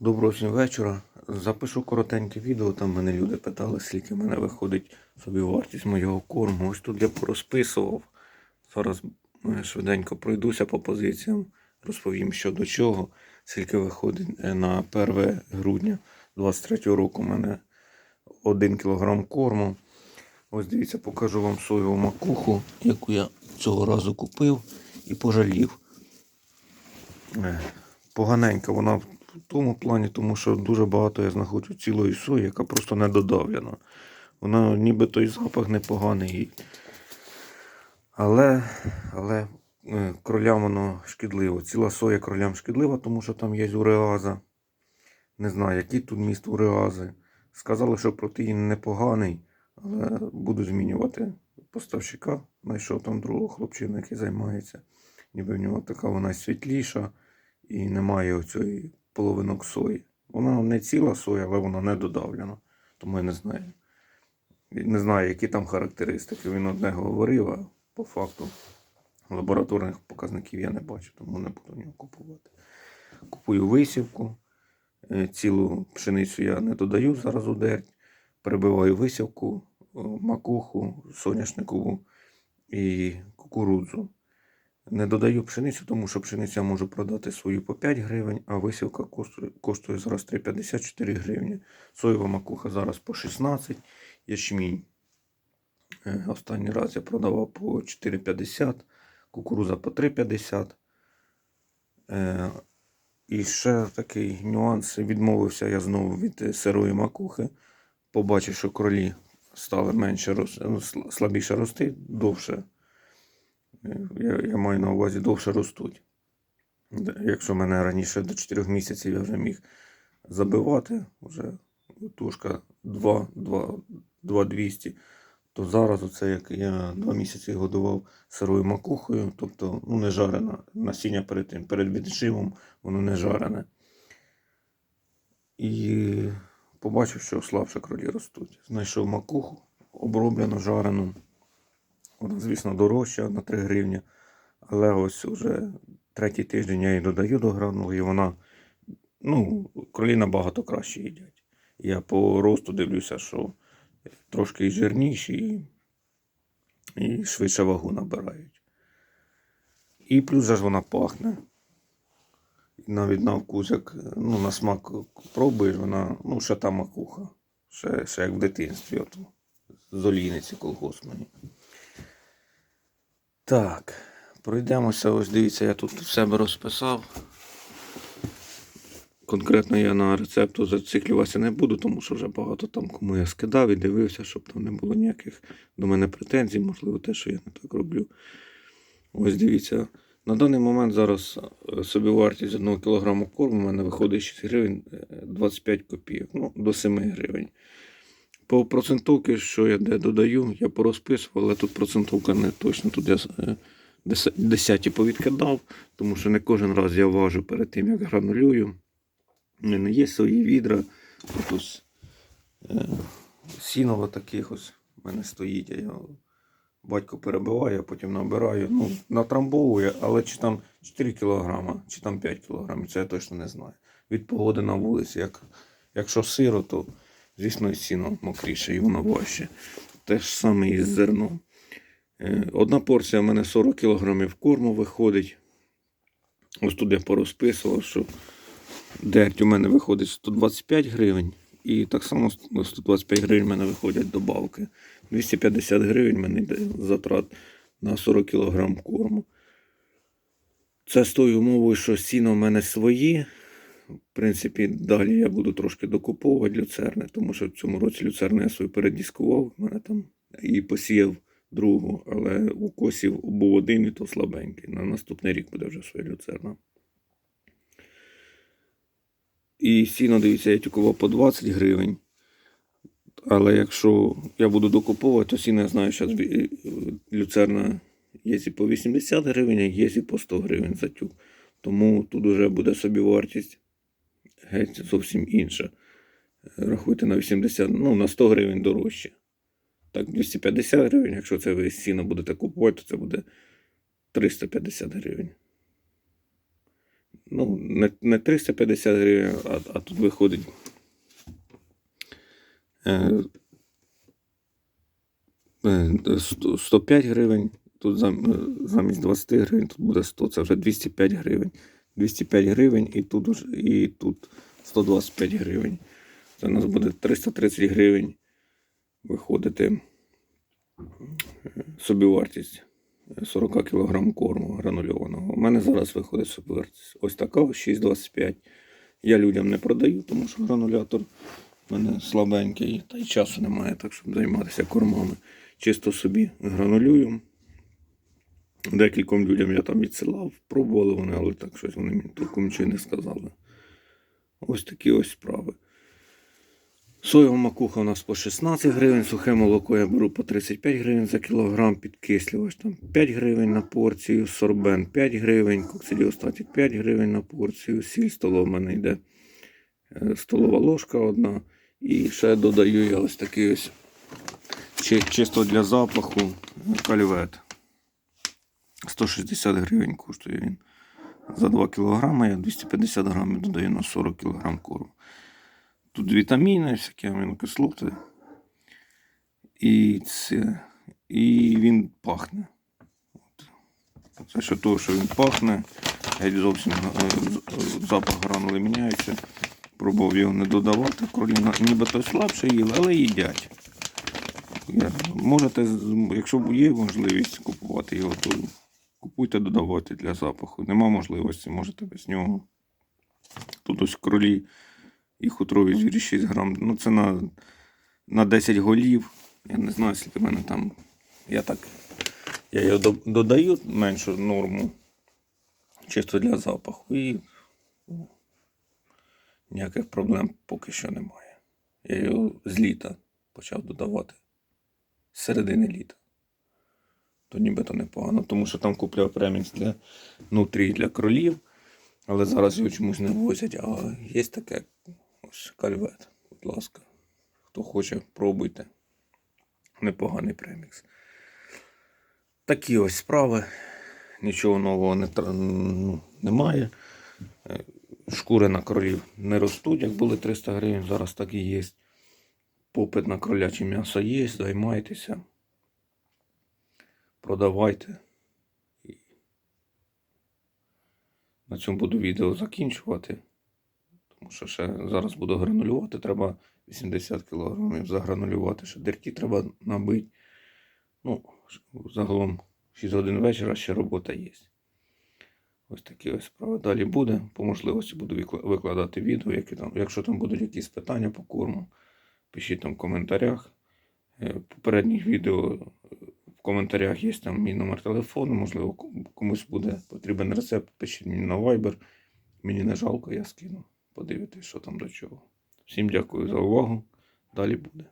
Доброго всім вечора. Запишу коротеньке відео. Там мене люди питали, скільки в мене виходить собі вартість моєго корму. Ось тут я порозписував. Зараз е, швиденько пройдуся по позиціям, розповім що до чого, скільки виходить е, на 1 грудня 23 року. У мене 1 кг корму. Ось дивіться, покажу вам соєву макуху, яку я цього разу купив і пожалів. Е, Поганенька вона в тому плані, тому що дуже багато я знаходжу цілої сої, яка просто не додавлена. Вона ніби той запах непоганий. Але, але е, кролям воно шкідливо. Ціла соя кролям шкідлива, тому що там є уреаза. Не знаю, які тут міст уреази. Сказали, що протеїн непоганий, але буду змінювати поставщика. Знайшов там другого хлопчина, який займається. Ніби в нього така вона світліша і немає оцієї половинок сої. Вона не ціла соя, але вона не додавлена. Тому я не знаю. Не знаю, які там характеристики. Він одне говорив, а по факту лабораторних показників я не бачу, тому не буду нього купувати. Купую висівку. Е, Цілу пшеницю я не додаю зараз у дерть. Перебиваю висівку, макуху, соняшникову і кукурудзу. Не додаю пшеницю, тому що пшеницю я можу продати свою по 5 гривень, а висівка коштує, коштує зараз 3,54 гривні. Соєва макуха зараз по 16, ячмінь. Е, Останній раз я продавав по 4,50, кукуруза по 3,50. Е, І ще такий нюанс. Відмовився я знову від е, сирої макухи. Побачив, що кролі стали менше ну, сл- слабіше рости, довше. Я, я маю на увазі довше ростуть. Якщо мене раніше до 4 місяців я вже міг забивати, вже тушка 2, 2, 2,200, то зараз, оце як я 2 місяці годував сирою макухою, тобто ну, не жарена насіння перед тим, перед віджимом, воно не жарене. І побачив, що слабше кролі ростуть. Знайшов макуху, оброблену, жарену. Вона, звісно, дорожча на 3 гривні. Але ось уже третій тиждень я її додаю до гранули, і вона, ну, кролі набагато краще їдять. Я по росту дивлюся, що трошки жирніші, і, і швидше вагу набирають. І плюс же ж вона пахне. Навіть на вкус, як ну, на смак пробуєш, вона, ну, ще та макуха. Ще, ще як в дитинстві, от, з олійниці колгоспної. Так, пройдемося. Ось дивіться, я тут в себе розписав. Конкретно я на рецепту зациклюватися не буду, тому що вже багато там кому я скидав і дивився, щоб там не було ніяких до мене претензій, можливо, те, що я не так роблю. Ось дивіться. На даний момент зараз е, собівартість 1 кг корму у мене виходить 6 гривень е, 25 копійок, ну, до 7 гривень. По процентовці, що я де додаю, я порозписував, але тут процентовка не точно. Тут я е, дес- десяті повідкидав, тому що не кожен раз я важу перед тим, як гранулюю. У мене є свої відра. Тут ось е, таких ось в мене стоїть. Я батько перебиває, потім набираю. Ну, натрамбовує, але чи там 4 кг, чи там 5 кг, це я точно не знаю. Від погоди на вулиці. Як, якщо сиро, то звісно сіно мокріше і воно важче. Те ж саме і з зерном. Е, Одна порція в мене 40 кг корму виходить. Ось тут я порозписував, що дерть у мене виходить 125 гривень. І так само 125 гривень в мене виходять добавки. 250 гривень в мене йде затрат на 40 кг корму. Це з тою умовою, що сіно в мене свої. В принципі, далі я буду трошки докуповувати люцерни, тому що в цьому році люцерни я свою передіскував, мене там і посіяв другу, але у косів був один і то слабенький. На наступний рік буде вже своя люцерна. І сіно, дивіться, я тюкував по 20 гривень. Але якщо я буду докуповувати, то сіно я знаю, що люцерна є і по 80 гривень, є і по 100 гривень за тюк. Тому тут вже буде собі вартість геть зовсім інша. Рахуйте на 80, ну на 100 гривень дорожче. Так, 250 гривень, якщо це ви сіно будете купувати, то це буде 350 гривень. ну, не, не 350 гривень, а, а тут виходить. Е, е, 105 гривень, тут е, замість 20 гривень, тут буде 100, це вже 205 гривень. 205 гривень і тут, і тут 125 гривень. Це у нас буде 330 гривень виходити е, собівартість 40 кг корму гранульованого. У мене зараз виходить собівартість. Ось така ось 6,25. Я людям не продаю, тому що гранулятор в мене слабенький, та й часу немає, так щоб займатися кормами. Чисто собі гранулюю. Декільком людям я там відсилав, пробували вони, але так щось вони мені толком нічого не сказали. Ось такі ось справи. Соєва макуха у нас по 16 гривень, сухе молоко я беру по 35 гривень за кілограм, підкислювач там 5 гривень на порцію, сорбен 5 гривень, коксидіостатік 5 гривень на порцію, сіль столова в мене йде е, столова ложка одна. І ще додаю я ось такий ось чисто для запаху кальвет. 160 гривень коштує він. За 2 кг я 250 грамів додаю на 40 кг корму. Тут вітаміни, всякі амінокислоти. І це. І він пахне. Це що того, що він пахне. Геть зовсім е, запах гранули міняється. Пробував його не додавати. Кролі нібито слабше їли, але їдять. Можете, якщо є можливість купувати його, то купуйте додавати для запаху. Нема можливості, можете без нього. Тут ось кролі і хутрові звірі 6 грам. Ну, це на, на 10 голів. Я не знаю, скільки в мене там. Я так. Я його до- додаю меншу норму. Чисто для запаху. І ніяких проблем поки що немає. Я його з літа почав додавати. З середини літа. То нібито непогано, тому що там купляв премікс для нутрій для кролів. Але зараз його чомусь не возять. А є таке ось кальвет. Будь ласка. Хто хоче, пробуйте. Непоганий премікс. Такі ось справи. Нічого нового не, ну, немає. Е, Шкури на кролів не ростуть, як були 300 гривень, зараз так і є. Попит на кроляче м'ясо є, займайтеся. Продавайте. І На цьому буду відео закінчувати. Тому що ще зараз буду гранулювати. Треба 80 кг загранулювати, ще дирки треба набити. Ну, загалом 6 годин вечора ще робота є. Ось такі ось справи. Далі буде. По можливості буду викладати відео, які там, якщо там будуть якісь питання по корму, пишіть там в коментарях. Е, попередніх відео коментарях є там мій номер телефону. Можливо, комусь буде потрібен рецепт, пишіть мені на Viber. Мені не жалко, я скину. Подивитись, що там до чого. Всім дякую за увагу. Далі буде.